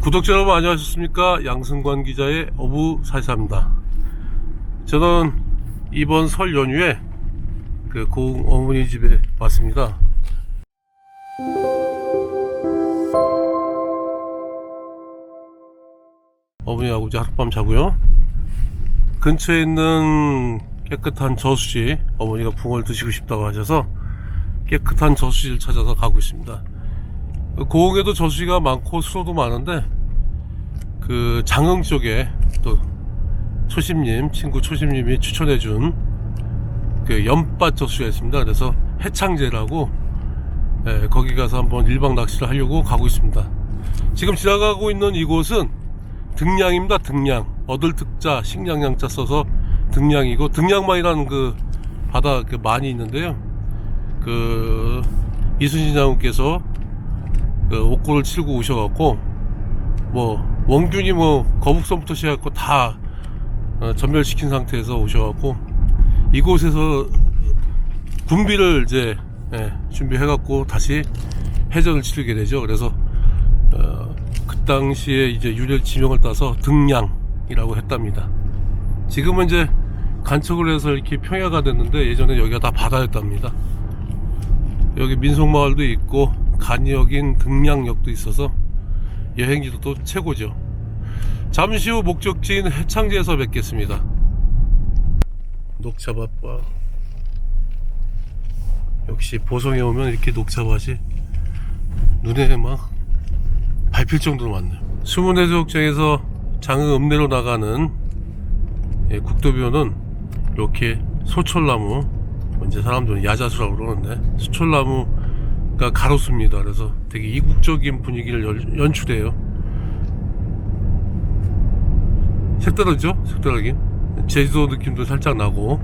구독자 여러분 안녕하셨습니까? 양승관 기자의 어부 사시사입니다. 저는 이번 설 연휴에 그 고흥 어머니 집에 왔습니다. 어머니하고 이제 하룻밤 자고요. 근처에 있는 깨끗한 저수지 어머니가 붕어를 드시고 싶다고 하셔서 깨끗한 저수지를 찾아서 가고 있습니다. 고흥에도 저수지가 많고 수로도 많은데 그 장흥 쪽에 또 초심님 친구 초심님이 추천해준 그 연밭 저수지가 있습니다. 그래서 해창제라고 예, 거기 가서 한번 일박 낚시를 하려고 가고 있습니다. 지금 지나가고 있는 이곳은 등량입니다. 등량 얻을 특자 식량량자 써서 등량이고 등량만이라는 그 바다 그 많이 있는데요. 그 이순신 장군께서 그 옥고를 치고 오셔갖고 뭐 원균이 뭐 거북선부터 시작해갖고 다 어, 전멸시킨 상태에서 오셔갖고 이곳에서 군비를 이제 예, 준비해갖고 다시 해전을 치르게 되죠. 그래서 당시에 이제 유령 지명을 따서 등량이라고 했답니다. 지금은 이제 간척을 해서 이렇게 평야가 됐는데 예전에 여기가 다 바다였답니다. 여기 민속마을도 있고 간이역인 등량역도 있어서 여행지도 또 최고죠. 잠시 후 목적지인 해창제에서 뵙겠습니다. 녹차밭과 역시 보성에 오면 이렇게 녹차밭이 눈에 막 밟힐 정도로 많네요. 수문해수욕장에서 장흥 읍내로 나가는 예, 국도변은 이렇게 소철나무 이제 사람들은 야자수라고 그러는데 수철나무가 가로수입니다. 그래서 되게 이국적인 분위기를 연- 연출해요. 색다르죠? 색다르긴. 제주도 느낌도 살짝 나고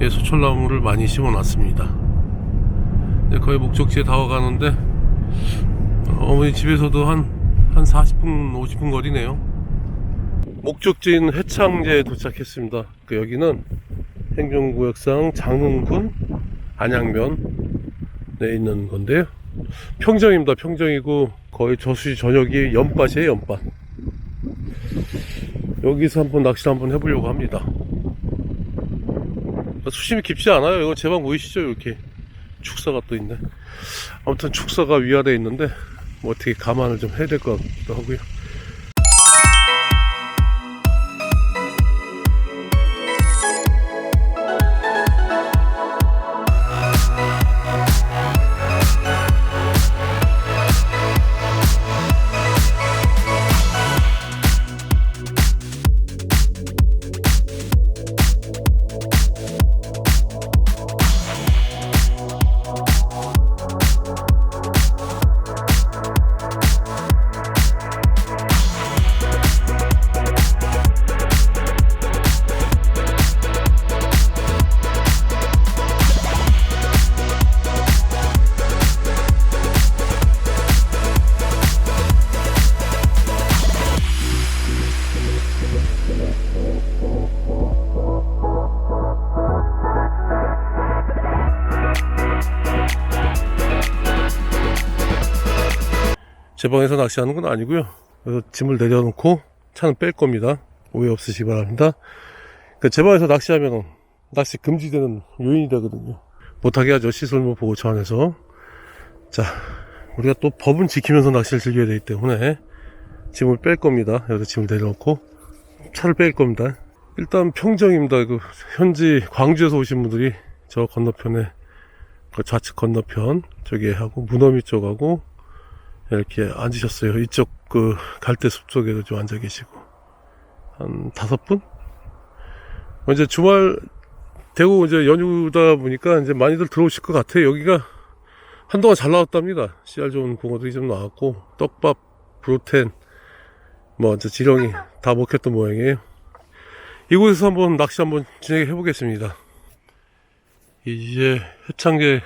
예, 소철나무를 많이 심어놨습니다. 거의 목적지에 다 와가는데 어, 어머니 집에서도 한, 한 40분, 50분 거리네요. 목적지인 해창제에 도착했습니다. 그 여기는 행정구역상 장흥군 안양면에 있는 건데요. 평정입니다. 평정이고 거의 저수지 전역이 연밭이에요. 연밭. 여기서 한번 낚시를 한번 해보려고 합니다. 수심이 깊지 않아요. 이거 제 방 보이시죠? 이렇게 축사가 또 있네. 아무튼 축사가 위아래에 있는데 뭐 어떻게 감안을 좀 해야 될 것 같기도 하고요. 제 방에서 낚시하는 건 아니고요. 그래서 짐을 내려놓고 차는 뺄 겁니다. 오해 없으시기 바랍니다. 그제 방에서 낚시하면 낚시 금지되는 요인이 되거든요. 못하게 하죠. 시설물 보호 차원에서. 자, 우리가 또 법은 지키면서 낚시를 즐겨야 되기 때문에 짐을 뺄 겁니다. 여기서 짐을 내려놓고 차를 뺄 겁니다. 일단 평정입니다. 그 현지 광주에서 오신 분들이 저 건너편에 그 좌측 건너편 저기 하고 문어미 쪽하고 이렇게 앉으셨어요. 이쪽 그 갈대숲 쪽에도 좀 앉아 계시고 한 다섯 분? 어, 이제 주말 되고 이제 연휴다 보니까 이제 많이들 들어오실 것 같아요. 여기가 한동안 잘 나왔답니다. 씨알 좋은 붕어들이 좀 나왔고 떡밥, 브로텐, 뭐 이제 지렁이 다 먹혔던 모양이에요. 이곳에서 한번 낚시 한번 진행해 보겠습니다. 이제 해창계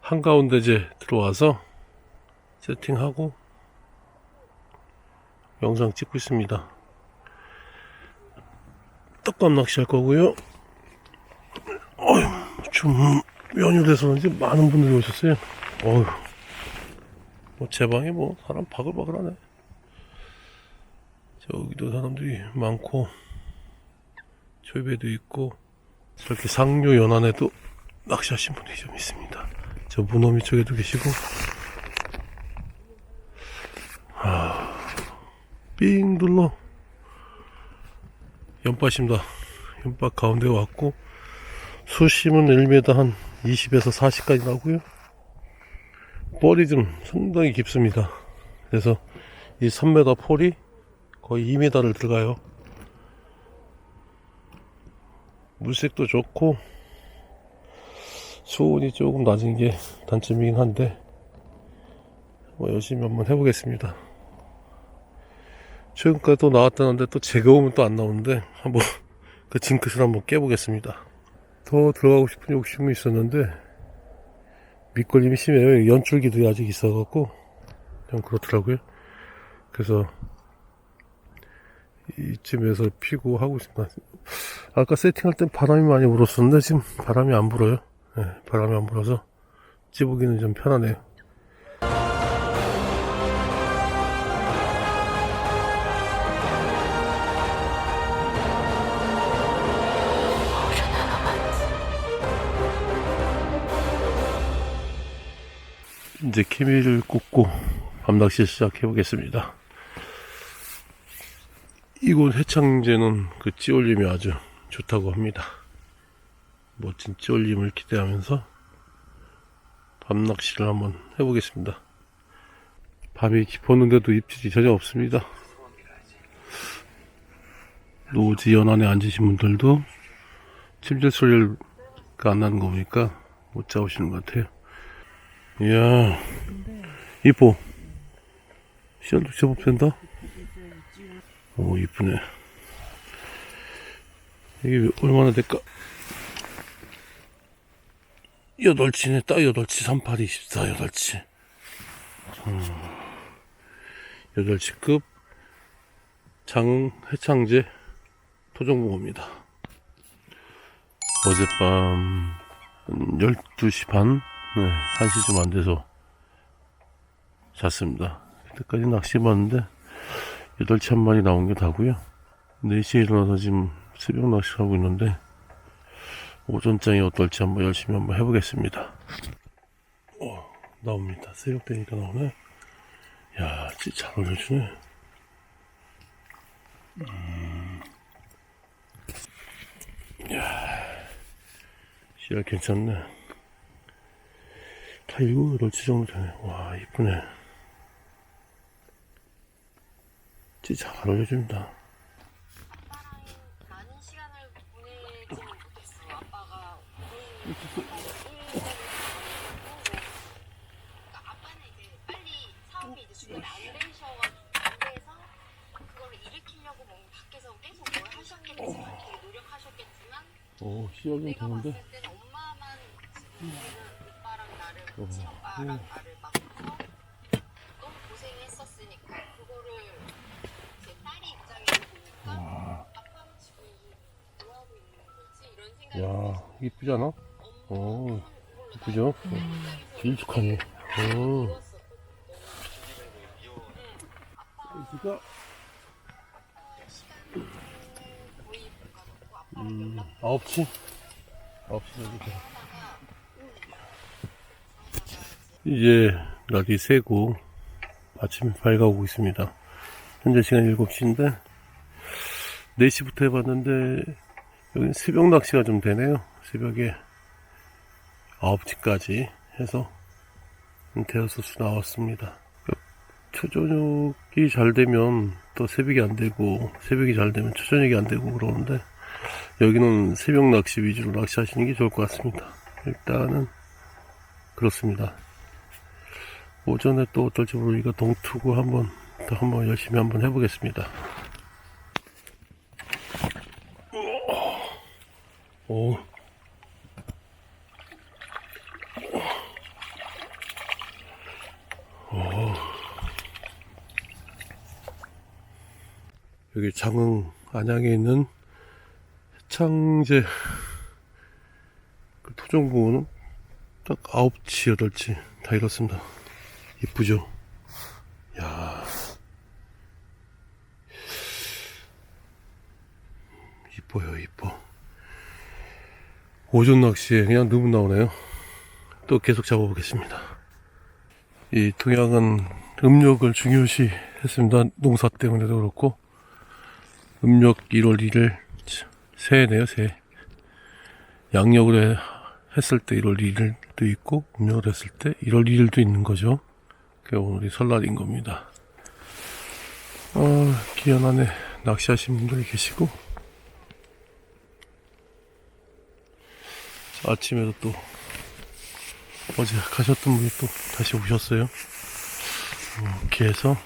한가운데 이제 들어와서 세팅하고 영상 찍고 있습니다. 떡밥 낚시 할 거고요. 어휴, 좀 연휴돼서 그런지 많은 분들이 오셨어요. 어휴, 뭐 제 방에 뭐 사람 바글바글하네. 저기도 사람들이 많고 조배도 있고 저렇게 상류 연안에도 낚시하신 분이 좀 있습니다. 저 문어미 쪽에도 계시고 아, 삥 둘러 연빠십니다. 연빠 가운데 왔고 수심은 1m 한 20에서 40까지 나오고요. 뻘이 좀 상당히 깊습니다. 그래서 이 3m 폴이 거의 2m를 들어가요. 물색도 좋고 수온이 조금 낮은 게 단점이긴 한데 뭐 열심히 한번 해보겠습니다. 최근까지 또 나왔다는데 또 제가 오면 또 안 나오는데 한번 그 징크스를 한번 깨보겠습니다. 더 들어가고 싶은 욕심이 있었는데 밑걸림이 심해요. 연줄기들이 아직 있어갖고 좀 그렇더라고요. 그래서 이쯤에서 피고 하고 있습니다. 아까 세팅할 땐 바람이 많이 불었었는데 지금 바람이 안 불어요. 네, 바람이 안 불어서 찌보기는 좀 편하네요. 이제 케미를 꽂고 밤낚시 시작해 보겠습니다. 이곳 해창제는 그 찌올림이 아주 좋다고 합니다. 멋진 찌올림을 기대하면서 밤낚시를 한번 해보겠습니다. 밤이 깊었는데도 입질이 전혀 없습니다. 노지 연안에 앉으신 분들도 침대 소리가 안 나는 거 보니까 못 잡으시는 것 같아요. 이야, 이뻐. 씨알도 제법 된다. 오, 이쁘네. 이게 얼마나 될까? 여덟치네, 딱 여덟치, 38, 24, 여덟치. 음, 여덟치급 장 해창제 토종붕어입니다. 어젯밤 12시 반, 네, 1시 좀 안 돼서 잤습니다. 그때까지 낚시 봤는데, 8치 한 마리 나온 게 다고요 4시에 일어나서 지금 새벽 낚시를 하고 있는데, 오전장에 어떨지 한번 열심히 한번 해보겠습니다. 어, 나옵니다. 새벽 되니까 나오네. 야, 진짜 잘 올려주네. 음. 야, 씨알 괜찮네. 다 일곱, 여덟치 정도 되네. 와, 이쁘네. 진짜 잘좀 내가 되는데? 봤을 때는 엄마만 지금 오빠랑 나를 어, 친오빠랑 나를 맡고서 너무 고생했었으니까 그거를 제 딸이 입장에서 보니까 아빠는 지금 뭐 하고 있는 거지 이런 생각이 야, 않아? 오, 엄마는 이쁘죠? 길쭉하네. 오. 여기가, 음, 아홉치? 아홉치 여기 이제, 날이 새고, 아침이 밝아오고 있습니다. 현재 시간 7시인데, 4시부터 해봤는데, 여기 새벽 낚시가 좀 되네요. 새벽에 9시까지 해서 대여섯 수 나왔습니다. 그러니까 초저녁이 잘 되면 또 새벽이 안 되고 새벽이 잘 되면 초저녁이 안 되고 그러는데 여기는 새벽 낚시 위주로 낚시하시는 게 좋을 것 같습니다. 일단은 그렇습니다. 오전에 또 어떨지 모르니까 동투구 한번 더 한번 열심히 한번 해보겠습니다. 오. 오. 여기 장흥 안양에 있는 창제 그 토종 부호는 딱 9치, 8치 다 이렇습니다. 이쁘죠? 야 이뻐요, 이뻐. 오전 낚시에 그냥 너무 나오네요. 또 계속 잡아보겠습니다. 이 동양은 음력을 중요시 했습니다. 농사 때문에도 그렇고 음력 1월 1일 새해네요, 새해. 양력으로 해- 했을 때 1월 1일도 있고 음력으로 했을 때 1월 1일도 있는 거죠. 오늘이 설날인 겁니다. 어, 기한 안에 낚시하신 분들이 계시고 아침에도 또 어제 가셨던 분이 또 다시 오셨어요. 이렇게 해서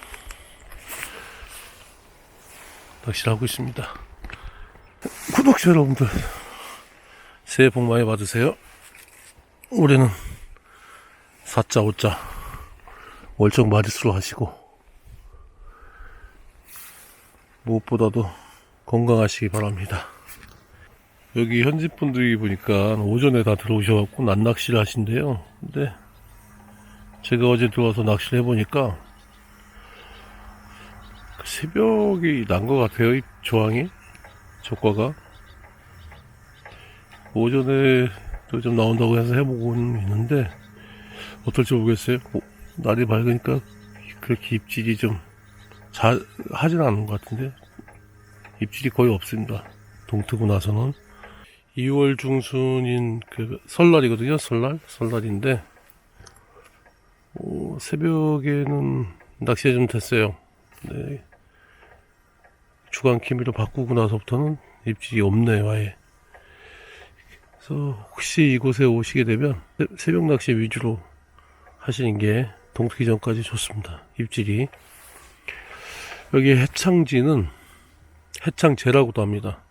낚시를 하고 있습니다. 구독자 여러분들 새해 복 많이 받으세요. 올해는 4자 5자 월정 마리수로 하시고 무엇보다도 건강하시기 바랍니다. 여기 현지 분들이 보니까 오전에 다 들어오셔갖고 낮 낚시를 하신대요. 근데 제가 어제 들어와서 낚시를 해보니까 그 새벽이 난 것 같아요. 이 조항이 조과가 오전에 또 좀 나온다고 해서 해보고는 있는데 어떨지 모르겠어요. 오- 날이 밝으니까 그렇게 입질이 좀 잘 하진 않은 것 같은데 입질이 거의 없습니다. 동트고 나서는 2월 중순인 그 설날이거든요. 설날 설날인데 어, 새벽에는 낚시가 좀 됐어요. 네. 주간 키미로 바꾸고 나서부터는 입질이 없네요, 아예. 그래서 혹시 이곳에 오시게 되면 새- 새벽 낚시 위주로 하시는 게 동트기 전까지 좋습니다. 입질이. 여기 해창지는 해창제라고도 합니다.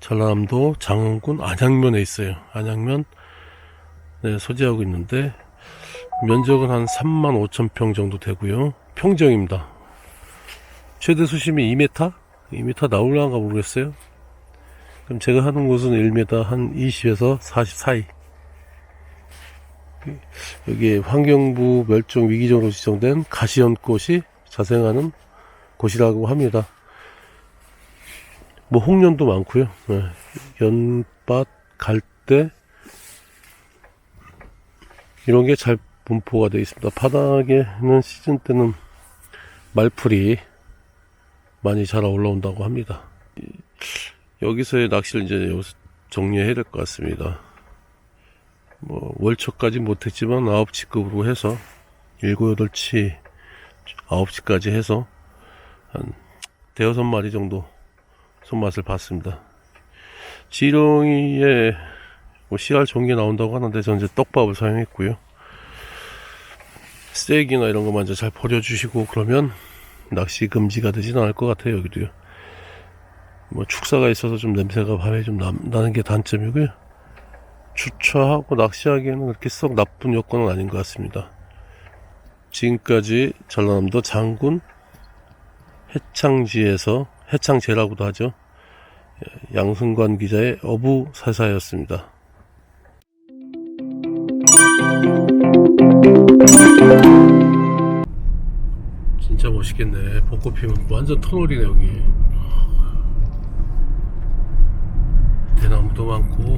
전라남도 장흥군 안양면에 있어요. 안양면 네, 소재하고 있는데 면적은 한 3만 5천 평 정도 되고요. 평정입니다. 최대 수심이 2m? 2m 나올랑가 모르겠어요. 그럼 제가 하는 곳은 1m 한 20에서 40 사이. 여기 환경부 멸종 위기종으로 지정된 가시연꽃이 자생하는 곳이라고 합니다. 뭐 홍련도 많고요. 네. 연밭, 갈대 이런 게 잘 분포가 되어 있습니다. 바닥에는 시즌 때는 말풀이 많이 자라 올라온다고 합니다. 이- 여기서의 낚시를 이제 여기서 정리해야 될 것 같습니다. 뭐 월초까지 못했지만 9치급으로 해서 7, 8치 9치까지 해서 한 대여섯 마리 정도 손맛을 봤습니다. 지렁이에 뭐 좋은 게 나온다고 하는데 전 이제 떡밥을 사용했고요. 스테이크나 이런 것만 이제 잘 버려주시고 그러면 낚시 금지가 되진 않을 것 같아요 여기도요. 뭐 축사가 있어서 좀 냄새가 밤에 좀 나, 나는 게 단점이고요. 주차하고 낚시하기에는 그렇게 썩 나쁜 여건은 아닌 것 같습니다. 지금까지 전라남도 장군 해창지에서 해창제라고도 하죠. 양승관 기자의 어부 사사였습니다. 진짜 멋있겠네. 벚꽃 피면 완전 터널이네 여기. 대나무도 많고